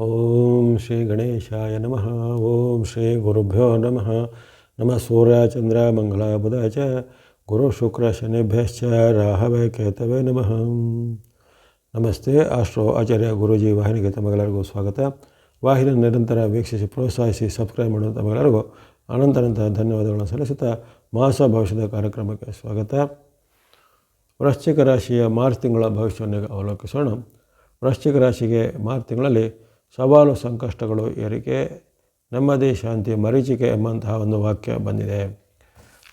ಓಂ ಶ್ರೀ ಗಣೇಶಾಯ ನಮಃ. ಓಂ ಶ್ರೀ ಗುರುಭ್ಯೋ ನಮಃ. ನಮಃ ಸೂರ್ಯ, ಚಂದ್ರ, ಮಂಗಳ, ಬುಧ ಚ. ಗುರು ಶುಕ್ರ ಶನಿಭ್ಯಶ್ಚ. ರಾಹವೇ ಕೇತವೇ ನಮಃ. ನಮಸ್ತೆ, ಆಶ್ರೋ ಆಚಾರ್ಯ ಗುರೂಜಿ ವಾಹಿನಿಗೆ ತಮಗೆಲ್ಲರಿಗೂ ಸ್ವಾಗತ. ವಾಹಿನಿ ನಿರಂತರ ವೀಕ್ಷಿಸಿ, ಪ್ರೋತ್ಸಾಹಿಸಿ, ಸಬ್ಸ್ಕ್ರೈಬ್ ಮಾಡುವ ತಮಗೆಲ್ಲರಿಗೂ ಅನಂತನಂತ ಧನ್ಯವಾದಗಳನ್ನು ಸಲ್ಲಿಸುತ್ತಾ ಮಾಸ ಭವಿಷ್ಯದ ಕಾರ್ಯಕ್ರಮಕ್ಕೆ ಸ್ವಾಗತ. ವೃಶ್ಚಿಕ ರಾಶಿಯ ಮಾರ್ಚ್ ತಿಂಗಳ ಭವಿಷ್ಯವನ್ನು ಅವಲೋಕಿಸೋಣ. ವೃಶ್ಚಿಕ ರಾಶಿಗೆ ಮಾರ್ಚ್ ತಿಂಗಳಲ್ಲಿ ಸವಾಲು ಸಂಕಷ್ಟಗಳು ಏರಿಕೆ ನೆಮ್ಮದಿ ಶಾಂತಿ ಮರೀಚಿಕೆ ಎಂಬಂತಹ ಒಂದು ವಾಕ್ಯ ಬಂದಿದೆ.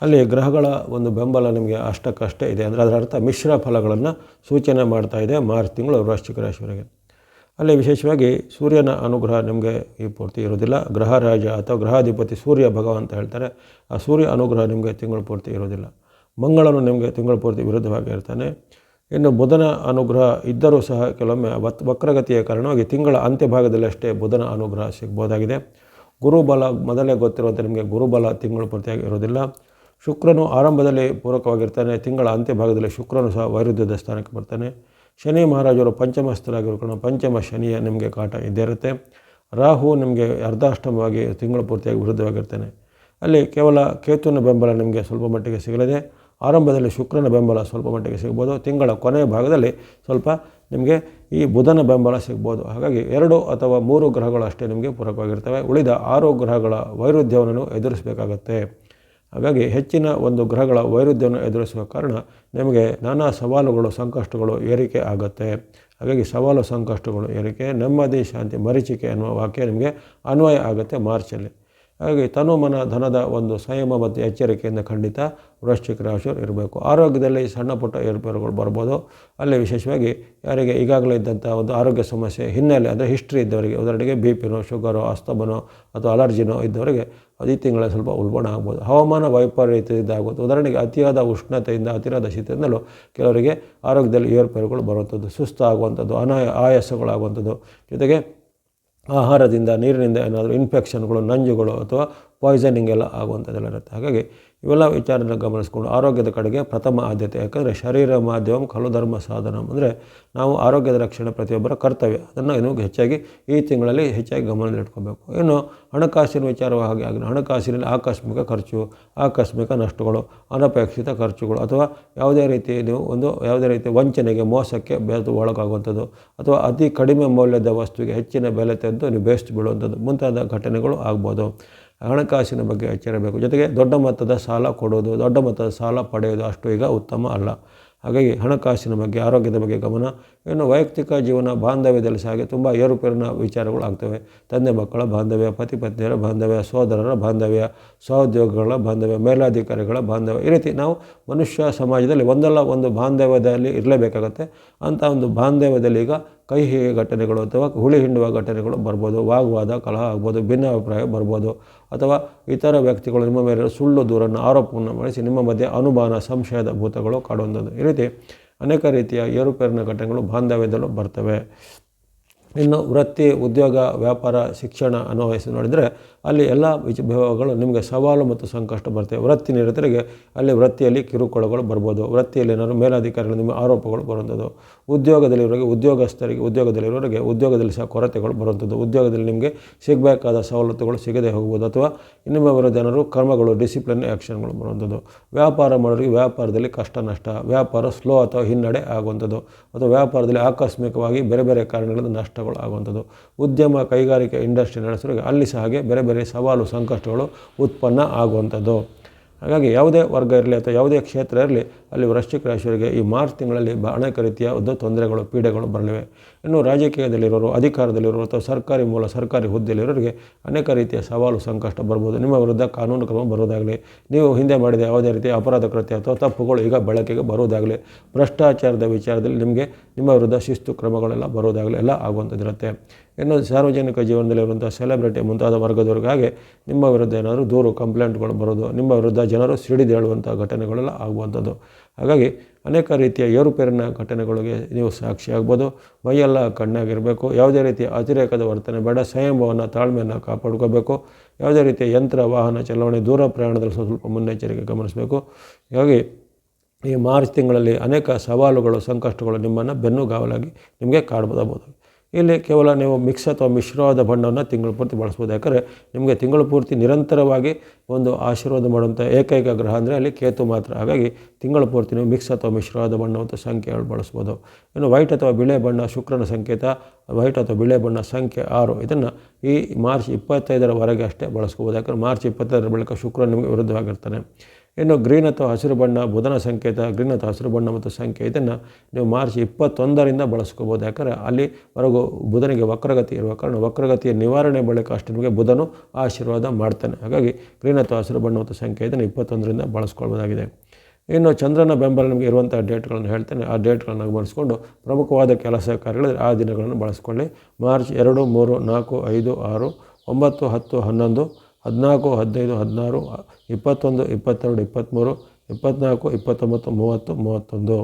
ಅಲ್ಲಿ ಗ್ರಹಗಳ ಒಂದು ಬೆಂಬಲ ನಿಮಗೆ ಅಷ್ಟಕ್ಕಷ್ಟೇ ಇದೆ. ಅಂದರೆ ಅದರ ಅರ್ಥ ಮಿಶ್ರ ಫಲಗಳನ್ನು ಸೂಚನೆ ಮಾಡ್ತಾ ಇದೆ ಮಾರ್ಚ್ ತಿಂಗಳು ವೃಶ್ಚಿಕ ರಾಶಿವರೆಗೆ ಅಲ್ಲಿ ವಿಶೇಷವಾಗಿ ಸೂರ್ಯನ ಅನುಗ್ರಹ ನಿಮಗೆ ಈ ಪೂರ್ತಿ ಇರೋದಿಲ್ಲ ಗ್ರಹ ರಾಜ ಅಥವಾ ಗ್ರಹಾಧಿಪತಿ ಸೂರ್ಯ ಭಗವಂತ ಹೇಳ್ತಾರೆ. ಆ ಸೂರ್ಯ ಅನುಗ್ರಹ ನಿಮಗೆ ತಿಂಗಳು ಪೂರ್ತಿ ಇರೋದಿಲ್ಲ ಮಂಗಳನು ನಿಮಗೆ ತಿಂಗಳು ಪೂರ್ತಿ ವಿರುದ್ಧವಾಗಿ ಇರ್ತಾನೆ. ಇನ್ನು ಬುಧನ ಅನುಗ್ರಹ ಇದ್ದರೂ ಸಹ ಕೆಲವೊಮ್ಮೆ ವತ್ ವಕ್ರಗತಿಯ ಕಾರಣವಾಗಿ ತಿಂಗಳ ಅಂತ್ಯಭಾಗದಲ್ಲಿ ಅಷ್ಟೇ ಬುಧನ ಅನುಗ್ರಹ ಸಿಗ್ಬೋದಾಗಿದೆ. ಗುರುಬಲ ಮೊದಲೇ ಗೊತ್ತಿರುವಂತೆ ನಿಮಗೆ ಗುರುಬಲ ತಿಂಗಳು ಪೂರ್ತಿಯಾಗಿ ಇರೋದಿಲ್ಲ. ಶುಕ್ರನು ಆರಂಭದಲ್ಲಿ ಪೂರಕವಾಗಿರ್ತಾನೆ, ತಿಂಗಳ ಅಂತ್ಯಭಾಗದಲ್ಲಿ ಶುಕ್ರನು ಸಹ ವೈರುಧ್ಯದ ಸ್ಥಾನಕ್ಕೆ ಬರ್ತಾನೆ. ಶನಿ ಮಹಾರಾಜರು ಪಂಚಮಸ್ಥರಾಗಿರೋ ಕಾರಣ ಪಂಚಮ ಶನಿಯ ನಿಮಗೆ ಕಾಟ ಇದ್ದೇ ಇರುತ್ತೆ. ರಾಹು ನಿಮಗೆ ಅರ್ಧಾಷ್ಟಮವಾಗಿ ತಿಂಗಳು ಪೂರ್ತಿಯಾಗಿ ವಿರುದ್ಧವಾಗಿರ್ತಾನೆ. ಅಲ್ಲಿ ಕೇವಲ ಕೇತುವಿನ ಬೆಂಬಲ ನಿಮಗೆ ಸ್ವಲ್ಪ ಮಟ್ಟಿಗೆ ಸಿಗಲಿದೆ. ಆರಂಭದಲ್ಲಿ ಶುಕ್ರನ ಬೆಂಬಲ ಸ್ವಲ್ಪ ಮಟ್ಟಿಗೆ ಸಿಗ್ಬೋದು. ತಿಂಗಳ ಕೊನೆಯ ಭಾಗದಲ್ಲಿ ಸ್ವಲ್ಪ ನಿಮಗೆ ಈ ಬುಧನ ಬೆಂಬಲ ಸಿಗ್ಬೋದು. ಹಾಗಾಗಿ ಎರಡು ಅಥವಾ ಮೂರು ಗ್ರಹಗಳು ಅಷ್ಟೇ ನಿಮಗೆ ಪೂರಕವಾಗಿರ್ತವೆ. ಉಳಿದ ಆರು ಗ್ರಹಗಳ ವೈರುಧ್ಯವನ್ನು ಎದುರಿಸಬೇಕಾಗತ್ತೆ. ಹಾಗಾಗಿ ಹೆಚ್ಚಿನ ಒಂದು ಗ್ರಹಗಳ ವೈರುಧ್ಯವನ್ನು ಎದುರಿಸುವ ಕಾರಣ ನಿಮಗೆ ನಾನಾ ಸವಾಲುಗಳು, ಸಂಕಷ್ಟಗಳು ಏರಿಕೆ ಆಗುತ್ತೆ. ಹಾಗಾಗಿ ಸವಾಲು, ಸಂಕಷ್ಟಗಳು ಏರಿಕೆ, ನೆಮ್ಮದಿ, ಶಾಂತಿ, ಮರೀಚಿಕೆ ಅನ್ನುವ ವಾಕ್ಯ ನಿಮಗೆ ಅನ್ವಯ ಆಗುತ್ತೆ ಮಾರ್ಚಲ್ಲಿ. ಹಾಗಾಗಿ ತನುಮನ ಧನದ ಒಂದು ಸಂಯಮ ಮತ್ತು ಎಚ್ಚರಿಕೆಯಿಂದ ಖಂಡಿತ ವೃಶ್ಚಿಕ ರಾಶಿಯವರು ಇರಬೇಕು. ಆರೋಗ್ಯದಲ್ಲಿ ಸಣ್ಣ ಪುಟ್ಟ ಏರ್ಪೇರುಗಳು ಬರ್ಬೋದು. ಅಲ್ಲಿ ವಿಶೇಷವಾಗಿ ಯಾರಿಗೆ ಈಗಾಗಲೇ ಇದ್ದಂಥ ಒಂದು ಆರೋಗ್ಯ ಸಮಸ್ಯೆ ಹಿನ್ನೆಲೆ ಅಂದರೆ ಹಿಸ್ಟ್ರಿ ಇದ್ದವರಿಗೆ, ಉದಾಹರಣೆಗೆ ಬಿ ಪಿನೋ, ಶುಗರೋ, ಅಸ್ತಮನೋ ಅಥವಾ ಅಲರ್ಜಿನೋ ಇದ್ದವರಿಗೆ ಅದು ಈ ತಿಂಗಳಲ್ಲಿ ಸ್ವಲ್ಪ ಉಲ್ಬಣ ಆಗ್ಬೋದು. ಹವಾಮಾನ ವೈಪರೀತ್ಯದಿಂದ ಆಗೋದು ಉದಾಹರಣೆಗೆ ಅತಿಯಾದ ಉಷ್ಣತೆಯಿಂದ ಅತಿಯಾದ ಶೀತದಿಂದಲೂ ಕೆಲವರಿಗೆ ಆರೋಗ್ಯದಲ್ಲಿ ಏರ್ಪೇರುಗಳು ಬರುವಂಥದ್ದು, ಸುಸ್ತಾಗುವಂಥದ್ದು, ಅನಾಯ ಆಯಾಸಗಳಾಗುವಂಥದ್ದು. ಜೊತೆಗೆ ಆಹಾರದಿಂದ ನೀರಿನಿಂದ ಏನಾದರೂ ಇನ್ಫೆಕ್ಷನ್ಗಳು ನಂಜುಗಳು ಅಥವಾ ಪಾಯ್ಸನಿಂಗ್ ಎಲ್ಲ ಆಗುವಂಥದ್ದೆಲ್ಲ ಇರುತ್ತೆ. ಹಾಗಾಗಿ ಇವೆಲ್ಲ ವಿಚಾರನ ಗಮನಿಸ್ಕೊಂಡು ಆರೋಗ್ಯದ ಕಡೆಗೆ ಪ್ರಥಮ ಆದ್ಯತೆ. ಯಾಕಂದರೆ ಶರೀರ ಮಾಧ್ಯಮ ಖಲು ಧರ್ಮ ಸಾಧನ ಅಂದರೆ ನಾವು ಆರೋಗ್ಯದ ರಕ್ಷಣೆ ಪ್ರತಿಯೊಬ್ಬರ ಕರ್ತವ್ಯ. ಅದನ್ನು ಇನ್ನೂ ಹೆಚ್ಚಾಗಿ ಈ ತಿಂಗಳಲ್ಲಿ ಹೆಚ್ಚಾಗಿ ಗಮನದಲ್ಲಿಟ್ಕೋಬೇಕು ಇನ್ನು ಹಣಕಾಸಿನ ವಿಚಾರವಾಗಿ ಆಗಲಿ ಹಣಕಾಸಿನಲ್ಲಿ ಆಕಸ್ಮಿಕ ಖರ್ಚು, ಆಕಸ್ಮಿಕ ನಷ್ಟಗಳು, ಅನಪೇಕ್ಷಿತ ಖರ್ಚುಗಳು ಅಥವಾ ಯಾವುದೇ ರೀತಿ ನೀವು ಒಂದು ಯಾವುದೇ ರೀತಿ ವಂಚನೆಗೆ, ಮೋಸಕ್ಕೆ ಬೆಳೆದು ಒಳಗಾಗುವಂಥದ್ದು ಅಥವಾ ಅತಿ ಕಡಿಮೆ ಮೌಲ್ಯದ ವಸ್ತುವಿಗೆ ಹೆಚ್ಚಿನ ಬೆಲೆ ತೆಗೆದು ನೀವು ಬೇಸ್ಟ್ ಬೀಳುವಂಥದ್ದು ಮುಂತಾದ ಘಟನೆಗಳು ಆಗ್ಬೋದು. ಹಣಕಾಸಿನ ಬಗ್ಗೆ ಎಚ್ಚರಬೇಕು. ಜೊತೆಗೆ ದೊಡ್ಡ ಮೊತ್ತದ ಸಾಲ ಕೊಡೋದು, ದೊಡ್ಡ ಮೊತ್ತದ ಸಾಲ ಪಡೆಯೋದು ಅಷ್ಟು ಈಗ ಉತ್ತಮ ಅಲ್ಲ. ಹಾಗಾಗಿ ಹಣಕಾಸಿನ ಬಗ್ಗೆ, ಆರೋಗ್ಯದ ಬಗ್ಗೆ ಗಮನ, ಇನ್ನು ವೈಯಕ್ತಿಕ ಜೀವನ, ಬಾಂಧವ್ಯದಲ್ಲಿ ಸಹ ಹಾಗೆ ತುಂಬ ಏರುಪೇರಿನ ವಿಚಾರಗಳು ಆಗ್ತವೆ. ತಂದೆ ಮಕ್ಕಳ ಬಾಂಧವ್ಯ, ಪತಿ ಪತ್ನಿಯರ ಬಾಂಧವ್ಯ, ಸೋದರರ ಬಾಂಧವ್ಯ, ಸಹೋದ್ಯೋಗಿಗಳ ಬಾಂಧವ್ಯ, ಮೇಲಾಧಿಕಾರಿಗಳ ಬಾಂಧವ್ಯ. ಈ ರೀತಿ ನಾವು ಮನುಷ್ಯ ಸಮಾಜದಲ್ಲಿ ಒಂದಲ್ಲ ಒಂದು ಬಾಂಧವ್ಯದಲ್ಲಿ ಇರಲೇಬೇಕಾಗತ್ತೆ. ಅಂಥ ಒಂದು ಬಾಂಧವ್ಯದಲ್ಲಿ ಈಗ ಕಹಿ ಘಟನೆಗಳು ಅಥವಾ ಹುಳಿ ಹಿಂಡುವ ಘಟನೆಗಳು ಬರ್ಬೋದು, ವಾಗ್ವಾದ, ಕಲಹ ಆಗ್ಬೋದು, ಭಿನ್ನಾಭಿಪ್ರಾಯ ಬರ್ಬೋದು ಅಥವಾ ಇತರ ವ್ಯಕ್ತಿಗಳು ನಿಮ್ಮ ಮೇಲೆ ಸುಳ್ಳು ದೂರನ್ನು ಆರೋಪವನ್ನು ಮಾಡಿಸಿ ನಿಮ್ಮ ಮಧ್ಯೆ ಅನುಮಾನ ಸಂಶಯದ ಭೂತಗಳು ಕಾಡುವಂಥದ್ದು. ಈ ರೀತಿ ಅನೇಕ ರೀತಿಯ ಏರುಪೇರಿನ ಘಟನೆಗಳು ಬಾಂಧವ್ಯದಲ್ಲೂ ಬರ್ತವೆ. ಇನ್ನು ವೃತ್ತಿ, ಉದ್ಯೋಗ, ವ್ಯಾಪಾರ, ಶಿಕ್ಷಣ ಅನ್ನೋ ವಯಸ್ಸು ನೋಡಿದರೆ ಅಲ್ಲಿ ಎಲ್ಲ ವಿಭಾಗಗಳು ನಿಮಗೆ ಸವಾಲು ಮತ್ತು ಸಂಕಷ್ಟ ಬರ್ತವೆ ವೃತ್ತಿ ನಿರತರಿಗೆ ಅಲ್ಲಿ ವೃತ್ತಿಯಲ್ಲಿ ಕಿರುಕುಳಗಳು ಬರ್ಬೋದು. ವೃತ್ತಿಯಲ್ಲಿ ಏನಾದರೂ ಮೇಲಾಧಿಕಾರಿಗಳು ನಿಮ್ಮ ಆರೋಪಗಳು ಬರುವಂಥದ್ದು. ಉದ್ಯೋಗದಲ್ಲಿರೋರಿಗೆ ಉದ್ಯೋಗಸ್ಥರಿಗೆ, ಉದ್ಯೋಗದಲ್ಲಿರೋರಿಗೆ ಉದ್ಯೋಗದಲ್ಲಿ ಸಹ ಕೊರತೆಗಳು ಬರುವಂಥದ್ದು. ಉದ್ಯೋಗದಲ್ಲಿ ನಿಮಗೆ ಸಿಗಬೇಕಾದ ಸವಲತ್ತುಗಳು ಸಿಗದೆ ಹೋಗ್ಬೋದು ಅಥವಾ ನಿಮ್ಮ ವಿರುದ್ಧ ಏನಾದರೂ ಕ್ರಮಗಳು, ಡಿಸಿಪ್ಲಿನ್, ಆ್ಯಕ್ಷನ್ಗಳು ಬರುವಂಥದ್ದು. ವ್ಯಾಪಾರ ಮಾಡೋರಿಗೆ ವ್ಯಾಪಾರದಲ್ಲಿ ಕಷ್ಟ, ನಷ್ಟ. ವ್ಯಾಪಾರ ಸ್ಲೋ ಅಥವಾ ಹಿನ್ನಡೆ ಆಗುವಂಥದ್ದು. ಅಥವಾ ವ್ಯಾಪಾರದಲ್ಲಿ ಆಕಸ್ಮಿಕವಾಗಿ ಬೇರೆ ಬೇರೆ ಕಾರಣಗಳಿಂದ ಆಗುವಂಥದ್ದು. ಉದ್ಯಮ ಕೈಗಾರಿಕೆ ಇಂಡಸ್ಟ್ರಿ ನಡೆಸೋರಿಗೆ ಅಲ್ಲಿ ಸಹ ಹಾಗೆ ಬೇರೆ ಬೇರೆ ಸವಾಲು ಸಂಕಷ್ಟಗಳು ಉತ್ಪನ್ನ ಆಗುವಂಥದ್ದು. ಹಾಗಾಗಿ ಯಾವುದೇ ವರ್ಗ ಇರಲಿ ಅಥವಾ ಯಾವುದೇ ಕ್ಷೇತ್ರ ಇರಲಿ, ಅಲ್ಲಿ ವೃಶ್ಚಿಕ ರಾಶಿಯವರಿಗೆ ಈ ಮಾರ್ಚ್ ತಿಂಗಳಲ್ಲಿ ಅನೇಕ ರೀತಿಯ ಒಂದು ತೊಂದರೆಗಳು, ಪೀಡೆಗಳು ಬರಲಿವೆ. ಇನ್ನು ರಾಜಕೀಯದಲ್ಲಿರೋರು, ಅಧಿಕಾರದಲ್ಲಿರೋರು ಅಥವಾ ಸರ್ಕಾರಿ ಮೂಲ, ಸರ್ಕಾರಿ ಹುದ್ದೆಯಲ್ಲಿರೋರಿಗೆ ಅನೇಕ ರೀತಿಯ ಸವಾಲು, ಸಂಕಷ್ಟ ಬರ್ಬೋದು. ನಿಮ್ಮ ವಿರುದ್ಧ ಕಾನೂನು ಕ್ರಮ ಬರೋದಾಗಲಿ ನೀವು ಹಿಂದೆ ಮಾಡಿದ ಯಾವುದೇ ರೀತಿಯ ಅಪರಾಧ ಕೃತ್ಯ ಅಥವಾ ತಪ್ಪುಗಳು ಈಗ ಬಳಕೆಗೆ ಬರುವುದಾಗಲಿ, ಭ್ರಷ್ಟಾಚಾರದ ವಿಚಾರದಲ್ಲಿ ನಿಮಗೆ ನಿಮ್ಮ ವಿರುದ್ಧ ಶಿಸ್ತು ಕ್ರಮಗಳೆಲ್ಲ ಬರೋದಾಗಲಿ ಎಲ್ಲ ಆಗುವಂಥದ್ದಿರುತ್ತೆ ಇನ್ನು ಸಾರ್ವಜನಿಕ ಜೀವನದಲ್ಲಿ ಇರುವಂಥ ಸೆಲೆಬ್ರಿಟಿ ಮುಂತಾದ ವರ್ಗದವ್ರಿಗಾಗಿ ನಿಮ್ಮ ವಿರುದ್ಧ ಏನಾದರೂ ದೂರು ಕಂಪ್ಲೇಂಟ್ಗಳು ಬರೋದು, ನಿಮ್ಮ ವಿರುದ್ಧ ಜನರು ಸಿಡಿದೇಳುವಂಥ ಘಟನೆಗಳೆಲ್ಲ ಆಗುವಂಥದ್ದು. ಹಾಗಾಗಿ ಅನೇಕ ರೀತಿಯ ಏರುಪೇರಿನ ಘಟನೆಗಳಿಗೆ ನೀವು ಸಾಕ್ಷಿಯಾಗ್ಬೋದು ಮೈಯೆಲ್ಲ ಕಣ್ಣಾಗಿರಬೇಕು. ಯಾವುದೇ ರೀತಿಯ ಅತಿರೇಕದ ವರ್ತನೆ ಬೇಡ. ಸಂಯಮವನ್ನು, ತಾಳ್ಮೆಯನ್ನು ಕಾಪಾಡ್ಕೋಬೇಕು. ಯಾವುದೇ ರೀತಿಯ ಯಂತ್ರ, ವಾಹನ ಚಲಾವಣೆ, ದೂರ ಪ್ರಯಾಣದಲ್ಲಿ ಸ್ವಲ್ಪ ಮುನ್ನೆಚ್ಚರಿಕೆ ಗಮನಿಸಬೇಕು. ಹೀಗಾಗಿ ಈ ಮಾರ್ಚ್ ತಿಂಗಳಲ್ಲಿ ಅನೇಕ ಸವಾಲುಗಳು, ಸಂಕಷ್ಟಗಳು ನಿಮ್ಮನ್ನು ಬೆನ್ನುಗಾವಲಾಗಿ ನಿಮಗೆ ಕಾಡ್ಬೋದಾಗ್ಬೋದು ಇಲ್ಲಿ ಕೇವಲ ನೀವು ಮಿಕ್ಸ್ ಅಥವಾ ಮಿಶ್ರವಾದ ಬಣ್ಣವನ್ನು ತಿಂಗಳು ಪೂರ್ತಿ ಬಳಸ್ಬೋದು. ಯಾಕಂದರೆ ನಿಮಗೆ ತಿಂಗಳು ಪೂರ್ತಿ ನಿರಂತರವಾಗಿ ಒಂದು ಆಶೀರ್ವಾದ ಮಾಡುವಂಥ ಏಕೈಕ ಗ್ರಹ ಅಂದರೆ ಅಲ್ಲಿ ಕೇತು ಮಾತ್ರ. ಹಾಗಾಗಿ ತಿಂಗಳು ಪೂರ್ತಿ ನೀವು ಮಿಕ್ಸ್ ಅಥವಾ ಮಿಶ್ರವಾದ ಬಣ್ಣ ಮತ್ತು ಸಂಖ್ಯೆಗಳು ಬಳಸ್ಬೋದು. ಇನ್ನು ವೈಟ್ ಅಥವಾ ಬಿಳೆ ಬಣ್ಣ ಶುಕ್ರನ ಸಂಕೇತ, ವೈಟ್ ಅಥವಾ ಬಿಳೆ ಬಣ್ಣ ಸಂಖ್ಯೆ ಆರು. ಇದನ್ನು ಈ ಮಾರ್ಚ್ ಇಪ್ಪತ್ತೈದರವರೆಗೆ ಅಷ್ಟೇ ಬಳಸ್ಕೋಬೋದು ಯಾಕಂದರೆ ಮಾರ್ಚ್ ಇಪ್ಪತ್ತೈದರ ಬಳಿಕ ಶುಕ್ರ ನಿಮಗೆ ವಿರುದ್ಧವಾಗಿರ್ತಾನೆ. ಇನ್ನು ಗ್ರೀನ್ ಅಥವಾ ಹಸಿರು ಬಣ್ಣ, ಬುಧನ ಸಂಕೇತ ಗ್ರೀನ್ ಅಥವಾ ಹಸಿರು ಬಣ್ಣ ಮತ್ತು ಸಂಖ್ಯೆ ಇದನ್ನು ನೀವು ಮಾರ್ಚ್ ಇಪ್ಪತ್ತೊಂದರಿಂದ ಬಳಸ್ಕೋಬೋದು. ಯಾಕಂದರೆ ಅಲ್ಲಿವರೆಗೂ ಬುಧನಿಗೆ ವಕ್ರಗತಿ ಇರುವ ಕಾರಣ ವಕ್ರಗತಿಯ ನಿವಾರಣೆ ಬಳಿಕ ಅಷ್ಟು ನಿಮಗೆ ಬುಧನು ಆಶೀರ್ವಾದ ಮಾಡ್ತಾನೆ. ಹಾಗಾಗಿ ಗ್ರೀನ್ ಅಥವಾ ಹಸಿರು ಬಣ್ಣ ಮತ್ತು ಸಂಖ್ಯೆ ಇದನ್ನು ಇಪ್ಪತ್ತೊಂದರಿಂದ ಬಳಸ್ಕೊಳ್ಬೋದಾಗಿದೆ. ಇನ್ನು ಚಂದ್ರನ ಬೆಂಬಲ ನಿಮಗೆ ಇರುವಂಥ ಡೇಟ್ಗಳನ್ನು ಹೇಳ್ತೇನೆ. ಆ ಡೇಟ್ಗಳನ್ನು ಗಮನಿಸ್ಕೊಂಡು ಪ್ರಮುಖವಾದ ಕೆಲಸ ಕಾರ್ಯಗಳಿದ್ರೆ ಆ ದಿನಗಳನ್ನು ಬಳಸ್ಕೊಳ್ಳಿ. ಮಾರ್ಚ್ ಎರಡು, ಮೂರು, ನಾಲ್ಕು, ಐದು, ಆರು, ಒಂಬತ್ತು, ಹತ್ತು, ಹನ್ನೊಂದು ಹದಿನಾಲ್ಕು, ಹದಿನೈದು, ಹದಿನಾರು, ಇಪ್ಪತ್ತೊಂದು, ಇಪ್ಪತ್ತೆರಡು, ಇಪ್ಪತ್ತ್ಮೂರು, ಇಪ್ಪತ್ತ್ನಾಲ್ಕು, ಇಪ್ಪತ್ತೊಂಬತ್ತು, ಮೂವತ್ತು, ಮೂವತ್ತೊಂದು.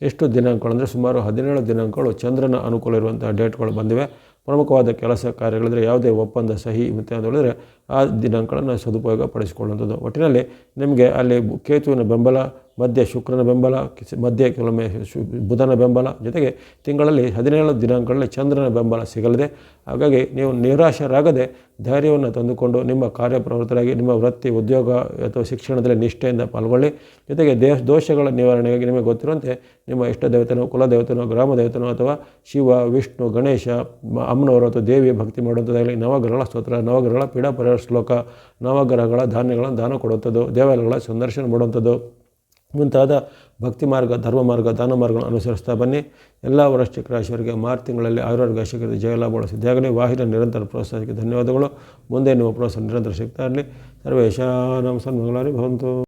ಎಷ್ಟು ದಿನಾಂಕಗಳು? ಅಂದರೆ ಸುಮಾರು ಹದಿನೇಳು ದಿನಾಂಕಗಳು ಚಂದ್ರನ ಅನುಕೂಲ ಇರುವಂಥ ಡೇಟ್ಗಳು ಬಂದಿವೆ. ಪ್ರಮುಖವಾದ ಕೆಲಸ ಕಾರ್ಯಗಳಿದ್ರೆ ಯಾವುದೇ ಒಪ್ಪಂದ ಸಹಿ ಮತ್ತು ಅಂತ ಹೇಳಿದ್ರೆ ಆ ದಿನಾಂಕಗಳನ್ನು ಸದುಪಯೋಗ ಪಡಿಸಿಕೊಳ್ಳುವಂಥದ್ದು ಒಟ್ಟಿನಲ್ಲಿ ನಿಮಗೆ ಅಲ್ಲಿ ಕೇತುವಿನ ಬೆಂಬಲ, ಮಧ್ಯೆ ಶುಕ್ರನ ಬೆಂಬಲ ಮಧ್ಯೆ ಕೆಲವೊಮ್ಮೆ ಬುಧನ ಬೆಂಬಲ ಜೊತೆಗೆ ತಿಂಗಳಲ್ಲಿ ಹದಿನೇಳು ದಿನಾಂಕಗಳಲ್ಲಿ ಚಂದ್ರನ ಬೆಂಬಲ ಸಿಗಲಿದೆ. ಹಾಗಾಗಿ ನೀವು ನಿರಾಶರಾಗದೆ ಧೈರ್ಯವನ್ನು ತಂದುಕೊಂಡು ನಿಮ್ಮ ಕಾರ್ಯಪ್ರವೃತ್ತರಾಗಿ ನಿಮ್ಮ ವೃತ್ತಿ, ಉದ್ಯೋಗ ಅಥವಾ ಶಿಕ್ಷಣದಲ್ಲಿ ನಿಷ್ಠೆಯಿಂದ ಪಾಲ್ಗೊಳ್ಳಿ. ಜೊತೆಗೆ ದೇಶ ದೋಷಗಳ ನಿವಾರಣೆಗಾಗಿ ನಿಮಗೆ ಗೊತ್ತಿರುವಂತೆ ನಿಮ್ಮ ಇಷ್ಟ ದೇವತೆನೋ ಕುಲದೇವತೆನೋ ಗ್ರಾಮ ದೇವತೆನೋ ಅಥವಾ ಶಿವ, ವಿಷ್ಣು, ಗಣೇಶ ಅಮ್ಮನವರು ಅಥವಾ ದೇವಿಯ ಭಕ್ತಿ ಮಾಡುವಂಥದ್ದಾಗಲಿ, ನವಗ್ರಹಗಳ ಸ್ತೋತ್ರ, ನವಗ್ರಹಗಳ ಪೀಡಾ ಪರಿಹಾರ ಶ್ಲೋಕ, ನವಗ್ರಹಗಳ ಧಾನ್ಯಗಳನ್ನು ದಾನ ಕೊಡುವಂಥದ್ದು, ದೇವಾಲಯಗಳ ಸಂದರ್ಶನ ಮಾಡುವಂಥದ್ದು, ಮುಂತಾದ ಭಕ್ತಿ ಮಾರ್ಗ, ಧರ್ಮ ಮಾರ್ಗ, ದಾನ ಮಾರ್ಗಗಳನ್ನು ಅನುಸರಿಸ್ತಾ ಬನ್ನಿ. ಎಲ್ಲ ವೃಶ್ಚಿಕ ರಾಶಿಯವರಿಗೆ ಮಾರ್ಚ್ ತಿಂಗಳಲ್ಲಿ ಆಯುರ್ವೇದ ಶೀಘ್ರ ಜಯಲಾಭಗಳು ಸಿದ್ಧಿಯಾಗಲಿ. ವಾಹಿನ ನಿರಂತರ ಪ್ರೋತ್ಸಾಹಕ್ಕೆ ಧನ್ಯವಾದಗಳು. ಮುಂದೆ ನಿಮ್ಮ ಪ್ರೋತ್ಸಾಹ ನಿರಂತರ ಸಿಗ್ತಾ ಇರಲಿ ಸರ್ವೇಶಾನಂ ಸನ್ಮಂಗಳಾರಿ ಭವಂತು.